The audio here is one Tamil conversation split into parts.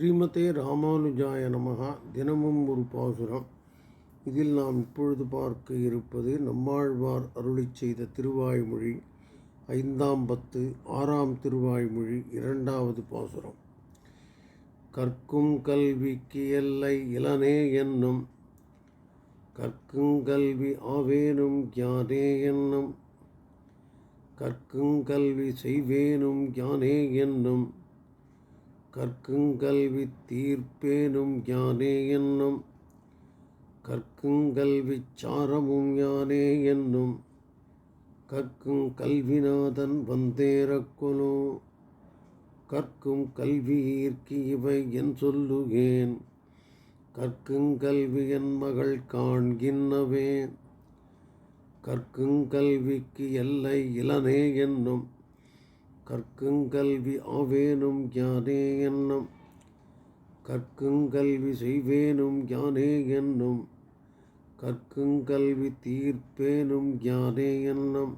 ஸ்ரீமதே ராமானுஜாய நமகா தினமும் ஒரு பாசுரம். இதில் நாம் இப்பொழுது பார்க்க இருப்பது நம்மாழ்வார் அருளிச் செய்த திருவாய்மொழி ஐந்தாம் பத்து ஆறாம் திருவாய்மொழி இரண்டாவது பாசுரம். கற்கும் கல்விக்கு எல்லை இளனே என்னும் கற்குங்கல்வி ஆவேனும் யானே என்னும் கற்குங்கல்வி செய்வேனும் யானே என்னும் கற்குங்கல்வி தீர்ப்பேனும் யானே என்னும். கற்குங்கல்வி சாரமும் யானே என்னும். கற்கும் கல்விநாதன் வந்தேரக்கொலோ கற்கும் கல்வியீர்க்கு இவை என் சொல்லுகேன். கற்குங்கல்வி என் மகள் காண்கின்னவே. கற்குங்கல்விக்கு எல்லை இளனே என்னும். கற்குங்கல்வி ஆவேனும் யானே என்னும். கற்குங்கல்வி செய்வேனும் யானே என்னும். கற்குங்கல்வி தீர்ப்பேனும் யானே என்னும்.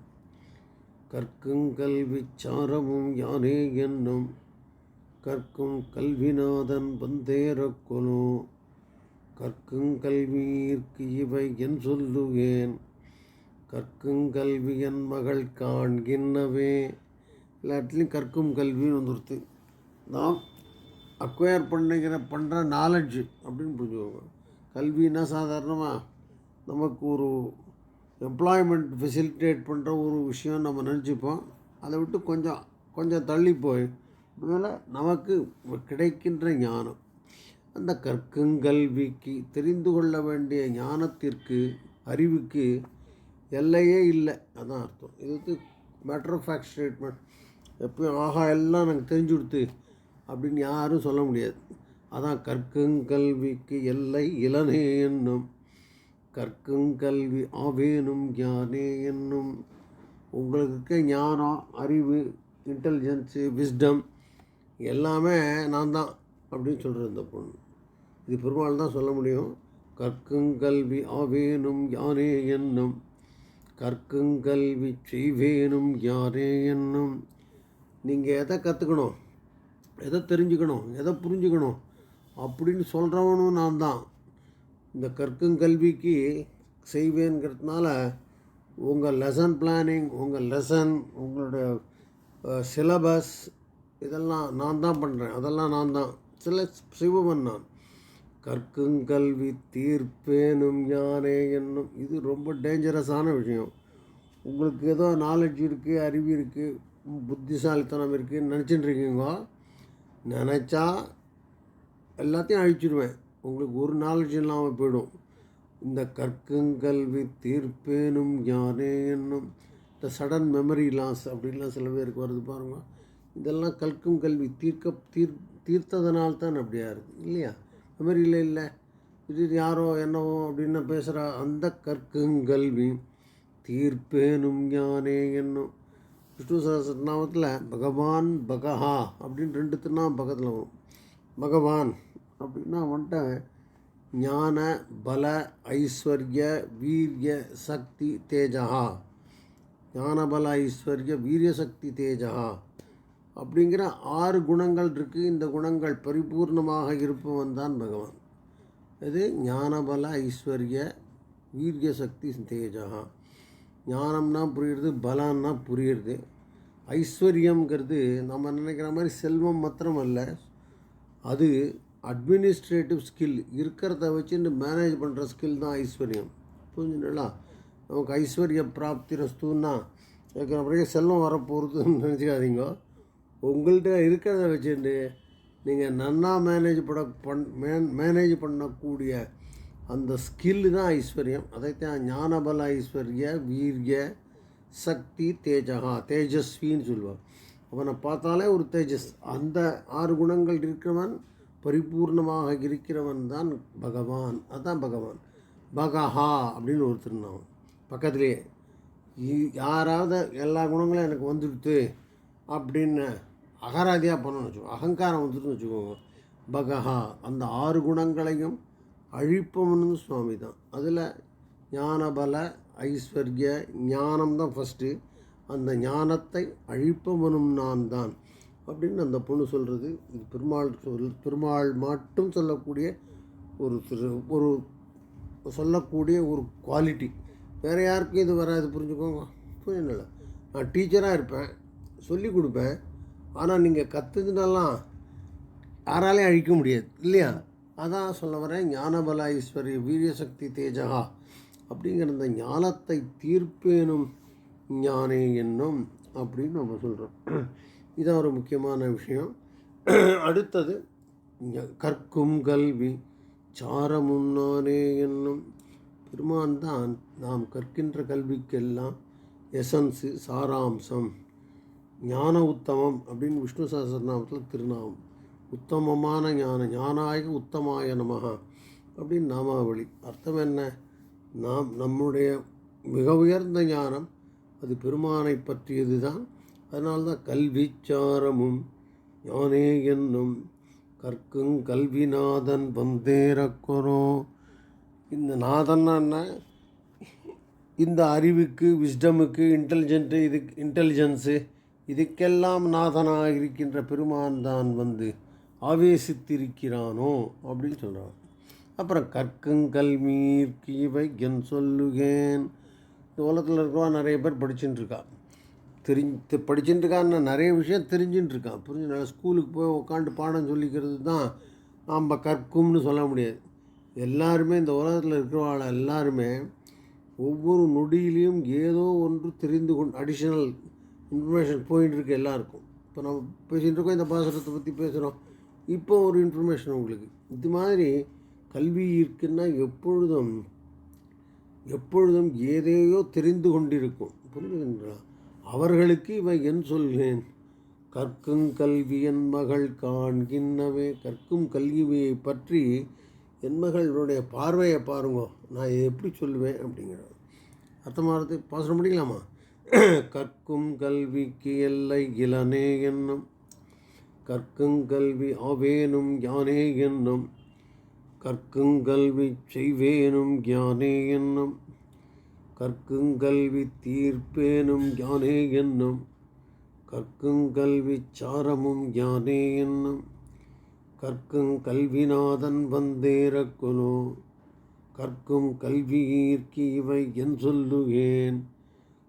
கற்குங்கல்வி சாரமும் யானே என்னும். கற்கும் கல்விநாதன் வந்தேரக்கொலோ கற்குங்கல்வியிற்கு இவை என் சொல்லுவேன். கற்குங்கல்வி என் மகள் காண்கின்றவே எல்லா எல்லாத்துலேயும் கற்கும் கல்வின்னு வந்துடுது நாம் அக்வயர் பண்ணிக்கிற பண்ணுற நாலெட்ஜு அப்படின்னு புரிஞ்சுக்கோங்க. கல்வின்னா சாதாரணமாக நமக்கு ஒரு எம்ப்ளாய்மெண்ட் ஃபெசிலிட்டேட் பண்ணுற ஒரு விஷயம் நம்ம நினச்சிப்போம். அதை விட்டு கொஞ்சம் கொஞ்சம் தள்ளி போய் அதனால் நமக்கு கிடைக்கின்ற ஞானம். அந்த கற்குங்கல்விக்கு தெரிந்து கொள்ள வேண்டிய ஞானத்திற்கு அறிவுக்கு எல்லையே இல்லை. அதான் அர்த்தம். இது வந்து மேட்டர் ஆஃப் ஃபேக்ட் ஸ்டேட்மெண்ட் எப்பயும் ஆஹா எல்லாம் எனக்கு தெரிஞ்சு கொடுத்து அப்படின்னு யாரும் சொல்ல முடியாது. அதான் கற்குங்கல்விக்கு எல்லை இளனே என்னும். கற்குங்கல்வி ஆவேனும் ஞானே என்னும். உங்களுக்கு ஞானம் அறிவு இன்டெலிஜென்ஸு விஸ்டம் எல்லாமே நான் தான் அப்படின்னு சொல்கிற இந்த பொண்ணு. இது பெருமாள் தான் சொல்ல முடியும். கற்குங்கல்வி ஆவேனும் யானே என்னும். கற்குங்கல்வி செய்வேனும் யாரே என்னும். நீங்கள் எதை கற்றுக்கணும் எதை தெரிஞ்சுக்கணும்? எதை புரிஞ்சுக்கணும்? அப்படின்னு சொல்கிறவனும் நான் தான். இந்த கற்குங்கல்விக்கு செய்வேங்கிறதுனால உங்கள் லெசன் பிளானிங் உங்கள் லெசன் உங்களுடைய சிலபஸ் இதெல்லாம் நான் தான் பண்ணுறேன் அதெல்லாம் நான் தான். சில சிவமன் நான். கற்குங்கல்வி தீர்ப்பேனும் யானே என்னும். இது ரொம்ப டேஞ்சரஸான விஷயம். உங்களுக்கு ஏதோ நாலேஜ் இருக்குது அறிவு இருக்குது புத்திசாலித்தனம் இருக்குதுன்னு நினச்சிட்டு இருக்கீங்க நினச்சா எல்லாத்தையும் அழிச்சிடுவேன் உங்களுக்கு ஒரு நாலேஜ் இல்லாமல் போயிடும். இந்த கற்குங்கல்வி தீர்ப்பேனும் யானே என்னும் இந்த சடன் மெமரி லாஸ் அப்படின்லாம் சில பேருக்கு வருது பாருங்க. இதெல்லாம் கற்கும் கல்வி தீர்க்க தீர் தீர்த்ததனால் தான் அப்படியா இருக்குது இல்லையா? மெமரியில் இல்லை. இது யாரோ என்னவோ அப்படின்னு பேசுகிற அந்த கற்குங்கல்வி தீர்ப்பேனும் யானே என்னும் விஷ்ணு சகசிரநாமத்தில் பகவான் பகஹா அப்படின்னு ரெண்டு திருநாமம் பக்கத்தில் வரும். பகவான் அப்படின்னா வந்துட்டு ஞான பல ஐஸ்வர்ய வீரிய சக்தி தேஜா ஞானபல ஐஸ்வர்ய வீரிய சக்தி தேஜா அப்படிங்கிற ஆறு குணங்கள் இருக்குது இந்த குணங்கள் பரிபூர்ணமாக இருப்பவன் தான் பகவான். இது ஞானபல ஐஸ்வர்ய வீரிய சக்தி தேஜா ஞானம்னா புரியுறது பலான்னா புரியுறது. ஐஸ்வர்யங்கிறது நம்ம நினைக்கிற மாதிரி செல்வம் மாத்திரம் அல்ல அது அட்மினிஸ்ட்ரேட்டிவ் ஸ்கில் இருக்கிறத வச்சுட்டு மேனேஜ் பண்ணுற ஸ்கில் தான் ஐஸ்வர்யம். புரிஞ்சுங்களா நமக்கு ஐஸ்வர்ய பிராப்தி ரஸ்துன்னா இருக்கிற பிறகு செல்வம் வரப்போகிறதுன்னு நினச்சிக்காதீங்க. உங்கள்கிட்ட இருக்கிறத வச்சுட்டு நீங்கள் நன்னா மேனேஜ் பண்ண பண் மேன் மேனேஜ் பண்ணக்கூடிய அந்த ஸ்கில்லு தான் ஐஸ்வர்யம். அதைத்தான் ஞானபல ஐஸ்வர்ய வீரிய சக்தி தேஜகா தேஜஸ்வின்னு சொல்லுவார் அவனை பார்த்தாலே ஒரு தேஜஸ். அந்த ஆறு குணங்கள் இருக்கிறவன் பரிபூர்ணமாக இருக்கிறவன் தான் பகவான். அதுதான் பகவான். பகஹா அப்படின்னு ஒருத்தர் நான் பக்கத்துலேயே. யாராவது எல்லா குணங்களும் எனக்கு வந்துடுத்து அப்படின்னு அகராதியாக பண்ணணும்னு வச்சுக்கோங்க அகங்காரம் வந்துட்டுன்னு வச்சுக்கோங்க. பகஹா அந்த ஆறு குணங்களையும் அழிப்பவனும் சுவாமி தான் அதில் ஞானபல ஐஸ்வர்ய ஞானம் தான் ஃபஸ்ட்டு அந்த ஞானத்தை அழிப்பவனும் நான் தான் அப்படின்னு அந்த பொண்ணு சொல்கிறது இது பெருமாள் சொல் பெருமாள் மட்டும் சொல்லக்கூடிய ஒரு ஒரு சொல்லக்கூடிய ஒரு குவாலிட்டி வேறு யாருக்கும் இது வராது புரிஞ்சுக்கோங்க. புரியல நான் டீச்சராக இருப்பேன். சொல்லி கொடுப்பேன். ஆனால் நீங்கள் கற்றுக்கினாலாம் யாராலையும் அழிக்க முடியாது. இல்லையா? அதான் சொல்ல வரேன் ஞானபல ஈஸ்வரி வீரியசக்தி தேஜகா அப்படிங்கிற இந்த ஞானத்தை தீர்ப்பேனும் ஞானே என்னும் அப்படின்னு நம்ம சொல்கிறோம் இதான் ஒரு முக்கியமான விஷயம். அடுத்தது கற்கும் கல்வி சாரமும் நானே என்னும். பெருமான் தான் நாம் கற்கின்ற கல்விக்கெல்லாம் எசன்ஸு சாராம்சம் ஞான உத்தமம் அப்படின்னு விஷ்ணு சஹஸ்ரநாமத்தில் திருநாமம். உத்தமமான ஞான ஞானாய உத்தமாய நமகா அப்படின்னு நாமாவளி. அர்த்தம் என்ன? நாம் நம்முடைய மிக உயர்ந்த ஞானம் அது பெருமானை பற்றியது தான் அதனால்தான் கல்விச்சாரமும் ஞானே என்னும் கற்குங் கல்விநாதன் வந்தேரக்குறோ இந்த நாதன்னா என்ன? இந்த அறிவுக்கு விஸ்டமுக்கு இன்டெலிஜென்ட்டு இதுக்கு இன்டெலிஜென்ஸு இதுக்கெல்லாம் நாதனாக இருக்கின்ற பெருமான் தான் வந்து ஆவேசித்திருக்கிறானோ அப்படின்னு சொல்கிறான் அப்புறம் கற்குங்கல்மீர்க்கு இவை சொல்லுகேன். இந்த உலகத்தில் இருக்கவா நிறைய பேர் படிச்சுட்டு இருக்கா தெரிஞ்சு படிச்சுட்டு இருக்கான்னு நிறைய விஷயம் தெரிஞ்சுட்டு இருக்கான் புரிஞ்சு ஸ்கூலுக்கு போய் உட்காந்து பாடம் சொல்லிக்கிறது தான் நாம் கற்கும்னு சொல்ல முடியாது. எல்லாருமே இந்த உலகத்தில் இருக்கிறவாள் எல்லாருமே ஒவ்வொரு நொடியிலையும் ஏதோ ஒன்று தெரிந்து கொண்டு அடிஷ்னல் இன்ஃபர்மேஷன் போயிட்டு இருக்கு எல்லாருக்கும். இப்போ நம்ம பேசிகிட்டு இருக்கோம் இந்த பாசனத்தை பற்றி பேசுகிறோம் இப்போ ஒரு இன்ஃபர்மேஷன் உங்களுக்கு. இது மாதிரி கல்வி இருக்குன்னா எப்பொழுதும் எப்பொழுதும் ஏதேயோ தெரிந்து கொண்டிருக்கும். புரிஞ்சுகின்றா அவர்களுக்கு இவை என் சொல்கிறேன் கற்கும் கல்வி என் மகள் காண்கின்றவே கற்கும் கல்வியை பற்றி என் மகளுடைய பார்வையை பாருங்க. நான் இதை எப்படி சொல்லுவேன் அப்படிங்கிறார். அர்த்தமாகிறது பாசனம் முடிக்கலாமா கற்கும் கல்விக்கு எல்லை இளனே என்னும் கற்குங்கல்வி ஆவேனும் யானே என்னும். கற்குங்கல்வி செய்வேனும் ஞானே என்னும். கற்குங்கல்வி தீர்ப்பேனும் ஞானே என்னும். கற்குங்கல்வி சாரமும் ஞானே என்னும். கற்கும் கல்விநாதன் வந்தேரக்குனோ கற்கும் கல்வியீர்க்கு இவை என் சொல்லுகேன்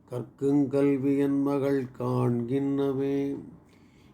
கற்கும் கல்வி என் மகள் காண்கின்றவே